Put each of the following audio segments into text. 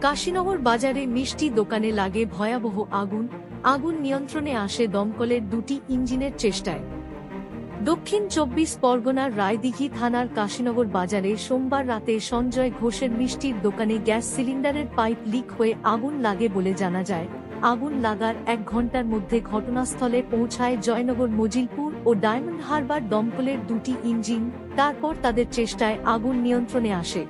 কাশীনগর বাজারে মিষ্টি দোকানে লাগে ভয়াবহ আগুন। আগুন নিয়ন্ত্রণে আসে দমকলের দুটি ইঞ্জিনের চেষ্টায়। দক্ষিণ চব্বিশ পরগনার রায়দিঘি থানার কাশীনগর বাজারে সোমবার রাতে সঞ্জয় ঘোষের মিষ্টির দোকানে গ্যাস সিলিন্ডারের পাইপ লিক হয়ে আগুন লাগে বলে জানা যায়। আগুন লাগার এক ঘণ্টার মধ্যে ঘটনাস্থলে পৌঁছায় জয়নগর, মজিলপুর ও ডায়মন্ড হারবার দমকলের দুটি ইঞ্জিন। তারপর তাদের চেষ্টায় আগুন নিয়ন্ত্রণে আসে।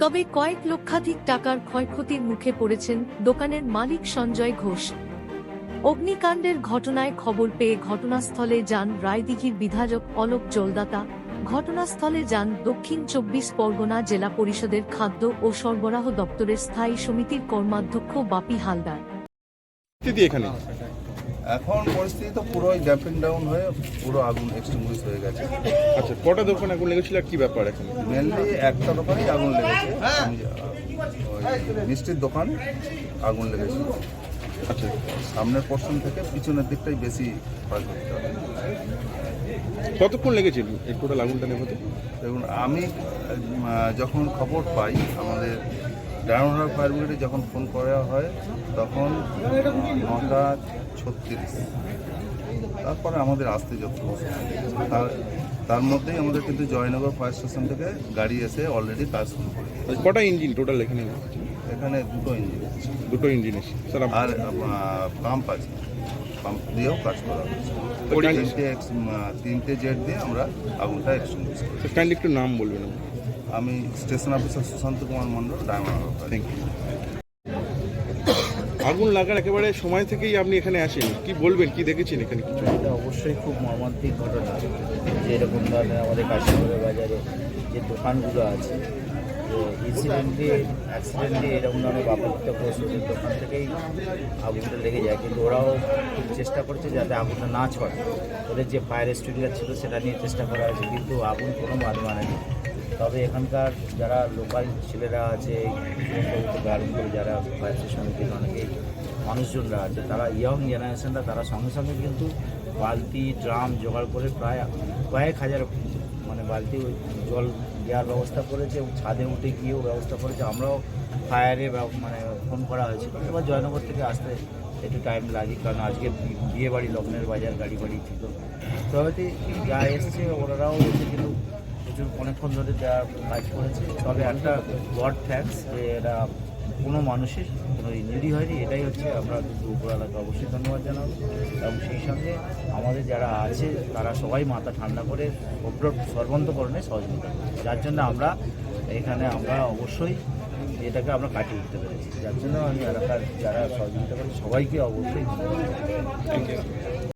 তবে কয়েক লক্ষাধিক টাকার ক্ষয়ক্ষতির মুখে পড়েছেন দোকানের মালিক সঞ্জয় ঘোষ। অগ্নিকাণ্ডের ঘটনায় খবর পেয়ে ঘটনাস্থলে যান রায়দিঘির বিধায়ক অলোক জলদাতা। ঘটনাস্থলে যান দক্ষিণ চব্বিশ পরগনা জেলা পরিষদের খাদ্য ও সরবরাহ দপ্তরের স্থায়ী সমিতির কর্মাধ্যক্ষ বাপি হালদার। এখন পরিস্থিতি তো পুরোই এন্ড ডাউন হয়ে পুরো আগুন এক্সটিংগুইশ হয়ে গেছে। আচ্ছা কটা দোকান আগুন লেগেছিল কি ব্যাপার এখন? মেনলি একটা দোকানেই আগুন লেগেছে। মিষ্টির দোকান আগুন লেগেছে। আচ্ছা। সামনের পোর্শন থেকে পিছনের দিকটাই বেশি কতক্ষণ লেগেছিল এই টোটাল আগুনটা নেভাতে? দেখুন আমি যখন খবর পাই আমাদের ডায়মন্ড ফায়ার ব্রিগেডে যখন ফোন করা হয় তখন নটা ছত্রিশ। তারপরে আমাদের আসতে যত। তার তার মধ্যেই আমাদের কিন্তু জয়নগর ফায়ার স্টেশন থেকে গাড়ি এসে অলরেডি কাজ শুরু করে কটা ইঞ্জিন? টোটাল এখানে? এখানে দুটো ইঞ্জিন দুটো ইঞ্জিন স্যার আর পাম্প আছে। পাম্প দিয়েও কাজ করা তিনটে তিনটে জেট দিয়ে আমরা আগুনটা এক্সটিংগুইশ করি কাইন্ডলি একটু নাম বলবেন আমি station officer Sushanta Kumar Mondal Diamond thank you আগুন লাগার একেবারে সময় থেকেই আপনি এখানে আসেন। কি বলবেন কি দেখেছেন এখানে কিছু? এটা অবশ্যই খুব মর্মান্তিক ঘটনা। যে এরকম ধরনের আমাদের কাশীপুরের বাজারে যে দোকানগুলো আছে তো ইনসিডেন্টলি অ্যাক্সিডেন্টলি এরকম ধরনের বাপত্য ওষুধের দোকান থেকেই আগুনটা লেগে যায়। কিন্তু ওরাও খুব চেষ্টা করছে যাতে আগুনটা না ছড়ে ওদের যে ফায়ার এক্সটিংগুইজার ছিল সেটা নিয়ে চেষ্টা করা হয়েছে। কিন্তু আগুন কোনো মান মানেনি তবে এখানকার যারা লোকাল ছেলেরা আছে করে যারা ফায়ার সমিতির অনেকেই মানুষজনরা আছে, তারা ইয়ং জেনারেশনরা তারা সঙ্গে সঙ্গে কিন্তু বালতি, ড্রাম জোগাড় করে প্রায় কয়েক হাজার মানে বালতি জল দেওয়ার ব্যবস্থা করেছে এবং ছাদে উঠে গিয়েও ব্যবস্থা করেছে। আমরাও ফায়ারে মানে ফোন করা হয়েছিল। এবার জয়নগর থেকে আসতে একটু টাইম লাগে, কারণ আজকে বিয়ে বাড়ি, লগ্নের বাজার, গাড়ি বাড়ি ছিল। তো হয়তো যা এসছে, ওনারাও কিন্তু প্রচুর অনেকক্ষণ ধরে দেওয়ার কাজ করেছে। তবে একটা গড থ্যাঙ্কস যে এরা কোনো মানুষের কোনো ইঞ্জুরি হয়নি। এটাই হচ্ছে আমরা কিন্তু উপরওয়ালাকে অবশ্যই ধন্যবাদ জানাব। এবং সেই সঙ্গে আমাদের যারা আছে, তারা সবাই মাথা ঠান্ডা করে সর্বন্তকরণে সহযোগিতা যার জন্য আমরা এখানে আমরা অবশ্যই এটাকে আমরা কাটিয়ে উঠতে পেরেছি। যার জন্য আমি এলাকার যারা সহযোগিতা করে সবাইকে অবশ্যই ধন্যবাদ।